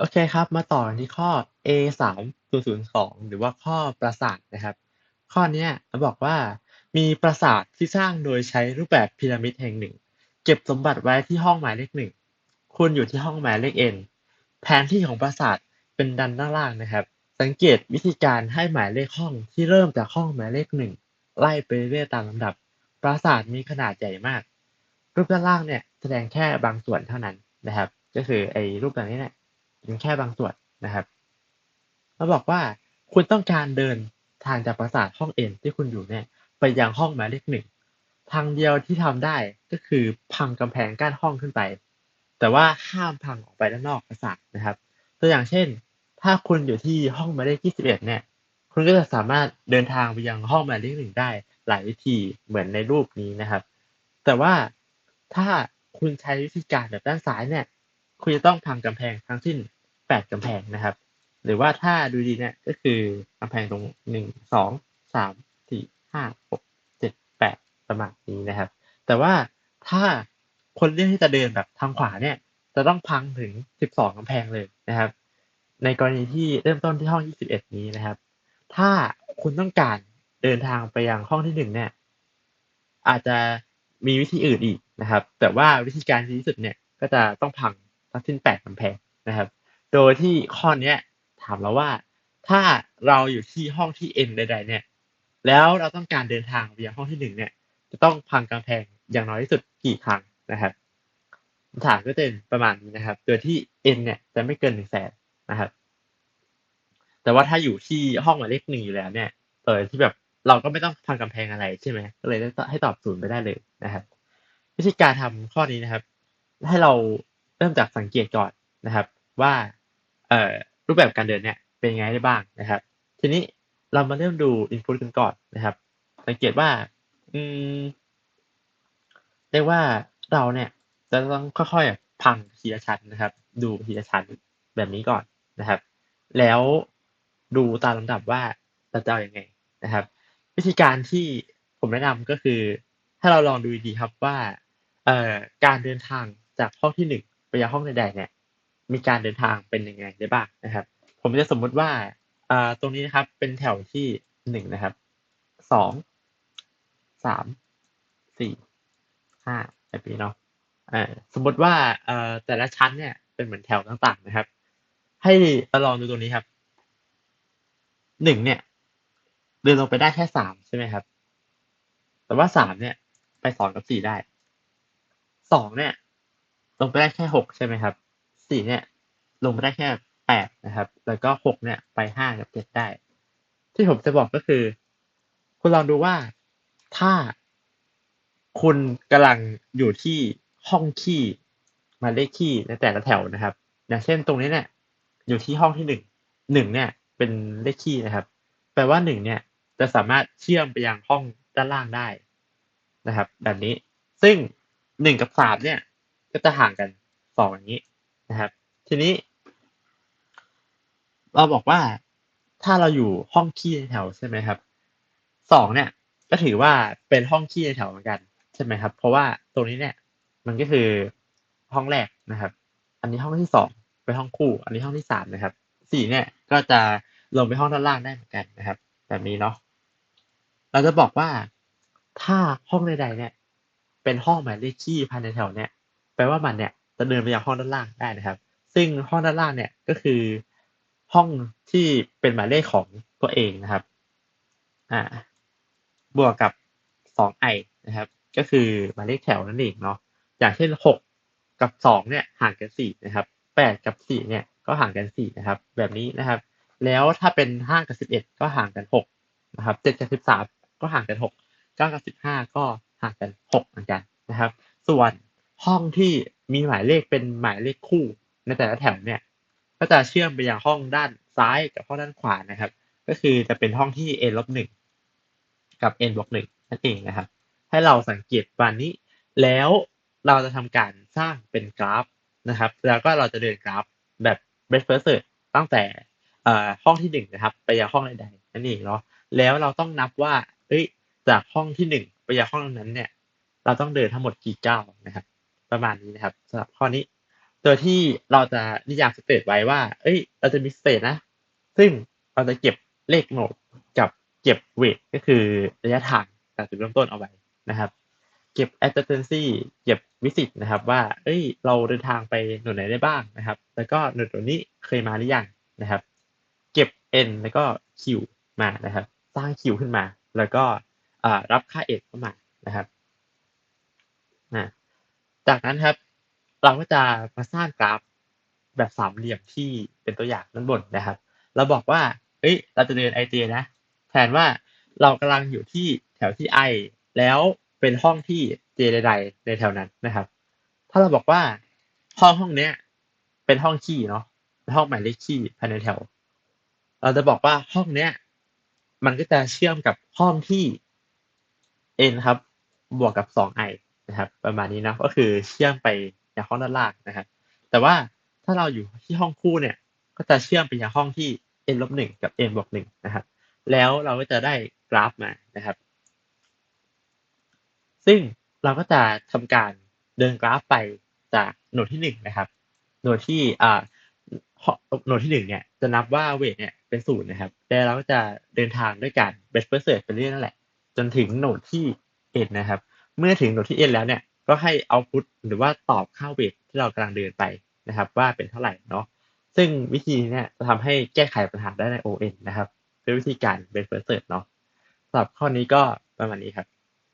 โอเคครับ มาต่อกันที่ข้อ A 3 0 0 2หรือว่าข้อปราสาทนะครับ ข้อนี้เราบอกว่ามีปราสาทที่สร้างโดยใช้รูปแบบพีระมิดแห่งหนึ่ง เก็บสมบัติไว้ที่ห้องหมายเลขหนึ่งคุณอยู่ที่ห้องหมายเลข n แผนที่ของปราสาทเป็นดันด้านล่างนะครับ สังเกตวิธีการให้หมายเลขห้องที่เริ่มจากห้องหมายเลขหนึ่งไล่ไปเรื่อยตามลำดับ ปราสาทมีขนาดใหญ่มาก รูปด้านล่างเนี่ยแสดงแค่บางส่วนเท่านั้นนะครับ ก็คือไอ้รูปแบบนี้เนี่ย เป็นแค่บางส่วนนะครับเราบอกว่าคุณต้องการเดินทางจากปราสาทห้องเอ็นที่คุณอยู่เนี่ยไปยังห้องหมายเลขหนึ่งทางเดียวที่ทำได้ก็คือพังกำแพงกั้นห้องขึ้นไป แต่ว่าห้ามพังออกไปด้านนอกปราสาทนะครับ ตัวอย่างเช่น ถ้าคุณอยู่ที่ห้องหมายเลข21เนี่ย คุณก็จะสามารถเดินทางไปยังห้องหมายเลขหนึ่งได้หลายวิธีเหมือนในรูปนี้นะครับ แต่ว่าถ้าคุณใช้วิธีการแบบด้านซ้ายเนี่ย คุณจะต้องพังกำแพงทั้งสิ้น แปดกำแพงนะครับ หรือว่าถ้าดูดีเนี่ยก็คือกำแพงตรงหนึ่งสองสามสี่ห้าหกเจ็ดแปดประมาณนี้นะครับ แต่ว่าถ้าคนเลือกที่จะเดินแบบทางขวาเนี่ย จะต้องพังถึงสิบสองกำแพงเลยนะครับ ในกรณีที่เริ่มต้นที่ห้องยี่สิบเอ็ดนี้นะครับ ถ้าคุณต้องการเดินทางไปยังห้องที่หนึ่งเนี่ย อาจจะมีวิธีอื่นอีกนะครับ แต่ว่าวิธีการที่ดีที่สุดเนี่ยก็จะต้องพังทั้งสิ้นแปดกำแพงนะครับ โดยที่ข้อเนี้ยถามเราว่าถ้าเราอยู่ที่ห้องที่ n ใด ๆ เนี่ย แล้วเราต้องการเดินทางไปยังห้องที่หนึ่งเนี่ย จะต้องพังกำแพงอย่างน้อยที่สุดกี่ครั้งนะครับคำถามก็จะเป็นประมาณนี้นะครับ โดยที่ n เนี่ยจะไม่เกินหนึ่งแสนนะครับ แต่ว่าถ้าอยู่ที่ห้องหมายเลขหนึ่งอยู่แล้วเนี่ยเออที่แบบเราก็ไม่ต้องพังกำแพงอะไรใช่ไหมก็เลยให้ตอบศูนย์ไปได้เลยนะครับ วิธีการทำข้อนี้นะครับ ให้เราเริ่มจากสังเกตก่อนนะครับ ว่า รูปแบบการเดินเนี่ยเป็นยังไงได้บ้างนะครับ ทีนี้เรามาเริ่มดู input กันก่อนนะครับ สังเกตว่าอืมเรียกว่าเราเนี่ยจะต้องค่อยๆพังทีละชั้นนะครับ ดูทีละชั้นแบบนี้ก่อนนะครับ แล้วดูตามลำดับว่าเราจะเอาอย่างไงนะครับ วิธีการที่ผมแนะนำก็คือ ถ้าเราลองดูดีครับว่าเอ่อการเดินทางจากห้องที่หนึ่งไปยังห้องใดๆเนี่ย มีการเดินทางเป็นยังไงได้บ้างนะครับ ผมจะสมมุติว่าอ่าตรงนี้นะครับ เป็นแถวที่หนึ่งนะครับสองสามสี่ห้าแบบนี้เนาะอ่าสมมติว่าอ่อแต่ละชั้นเนี่ยเป็นเหมือนแถวต่างๆนะครับ ให้เราลองดูตรงนี้ครับหนึ่งเนี่ยเดินลงไปได้แค่สามใช่ไหมครับ แต่ว่าสามเนี่ย ไปสองกับสี่ได้สองเนี่ย ลงไปได้แค่หกใช่ไหมครับ สี่เนี่ยลงไปได้แค่แปดนะครับ แล้วก็หกเนี่ยไปห้ากับเจ็ดได้ ที่ผมจะบอกก็คือ คุณลองดูว่าถ้าคุณกำลังอยู่ที่ห้องคี่หมาเลขคี่ในแต่ละแถวนะครับ อย่างเช่นตรงนี้เนี่ย อยู่ที่ห้องที่หนึ่งหนึ่งเนี่ย เป็นเลขคี่นะครับ แปลว่าหนึ่งเนี่ย จะสามารถเชื่อมไปยังห้องด้านล่างได้นะครับ แบบนี้ ซึ่งหนึ่งกับสามเนี่ย ก็จะห่างกันสองอย่างนี้ นะครับ ทีนี้ เราบอกว่าถ้าเราอยู่ห้องขี้ในแถวใช่ไหมครับสองเนี่ย ก็ถือว่าเป็นห้องขี้ในแถวเหมือนกันใช่ไหมครับ เพราะว่าตรงนี้เนี่ย มันก็คือห้องแรกนะครับ อันนี้ห้องที่สองเป็นห้องคู่ อันนี้ห้องที่สามนะครับสี่เนี่ยก็จะลงไปห้องด้านล่างได้เหมือนกันนะครับ แบบนี้เนาะเราจะบอกว่าถ้าห้องใดๆเนี่ย เป็นห้องหมายเลขขี้ภายในแถวเนี่ยแปลว่ามันเนี่ย จะเดินไปยังห้องด้านล่างได้นะครับ ซึ่งห้องด้านล่างเนี่ยก็คือห้องที่เป็นหมายเลขของตัวเองนะครับอ่าบวกกับสองไอนะครับ ก็คือหมายเลขแถวนั่นเองเนาะอย่างเช่นหกกับสองเนี่ยห่างกันสี่นะครับแปดกับสี่เนี่ยก็ห่างกันสี่นะครับ แบบนี้นะครับ แล้วถ้าเป็นห้ากับสิบเอ็ดก็ห่างกันหกนะครับเจ็ดกับสิบสามก็ห่างกันหกเก้ากับสิบห้าก็ห่างกันหกเหมือนกันนะครับ ส่วนห้องที่ มีหมายเลขเป็นหมายเลขคู่ในแต่ละแถวเนี่ยก็จะเชื่อมไปยังห้องด้านซ้ายกับห้องด้านขวานะครับ ก็คือจะเป็นห้องที่ n ลบหนึ่งกับ n บวกหนึ่งนั่นเองนะครับ ให้เราสังเกตวันนี้ แล้วเราจะทำการสร้างเป็นกราฟนะครับ แล้วก็เราจะเดินกราฟแบบ best first search ตั้งแต่ห้องที่หนึ่งนะครับ ไปยังห้องใดๆนั่นเองเนาะแล้วเราต้องนับว่าเอ้ยจากห้องที่หนึ่งไปยังห้องนั้นเนี่ย เราต้องเดินทั้งหมดกี่ก้าวนะครับ ประมาณนี้นะครับสำหรับข้อนี้ โดยที่เราจะนิยามสเตทไว้ว่า เอ้ย เราจะมีสเตทนะ ซึ่งเราจะเก็บเลขโหนดกับเก็บเวทก็คือระยะทางจากจุดเริ่มต้นเอาไว้นะครับเก็บ adjacency เก็บ visit นะครับ ว่า เอ้ย เราเดินทางไปหน่วยไหนได้บ้างนะครับ แล้วก็หน่วยตัวนี้เคยมาหรือยังนะครับ เก็บ n แล้วก็ q มานะครับ สร้าง q ขึ้นมา แล้วก็รับค่า n เข้ามานะครับ จากนั้นครับ เราก็จะมาสร้างกราฟแบบสามเหลี่ยมที่เป็นตัวอย่างด้านบนนะครับ เราบอกว่า เอ้ย เราจะเดิน ij นะ แทนว่าเรากำลังอยู่ที่แถวที่ i แล้วเป็นห้องที่ j ใดๆในแถวนั้นนะครับ ถ้าเราบอกว่าห้องห้องเนี้ย เป็นห้องขี้เนาะห้องหมายเลขขี้ภายในแถว เราจะบอกว่าห้องเนี้ย มันก็จะเชื่อมกับห้องที่ n ครับ บวกกับ 2i นะครับประมาณนี้นะก็คือเชื่อมไปยังห้องด้านล่างนะครับแต่ว่าถ้าเราอยู่ที่ห้องคู่เนี่ย ก็จะเชื่อมไปยังห้องที่ n ลบหนึ่งกับ n บวกหนึ่งนะครับ แล้วเราก็จะได้กราฟมานะครับ ซึ่งเราก็จะทำการเดินกราฟไปจากโหนดที่หนึ่งนะครับโหนดที่อ่าโหนดที่หนึ่งเนี่ยจะนับว่าเวทเนี่ยเป็นศูนย์นะครับ แต่เราก็จะเดินทางด้วยการเบสเปอร์เซิร์ไปเรื่อยนั่นแหละ จนถึงโหนดที่ n นะครับ เมื่อถึงโหนดที่เอ็นแล้วเนี่ยก็ให้เอาพุทหรือว่าตอบค่าเวทที่เรากำลังเดินไปนะครับ ว่าเป็นเท่าไหร่เนาะซึ่งวิธีนี้จะทำให้แก้ไขปัญหาได้ใน ON นะครับด้วยวิธีการเป็นเฟิร์สเซิร์ชเนาะสำหรับข้อนี้ก็ประมาณนี้ครับ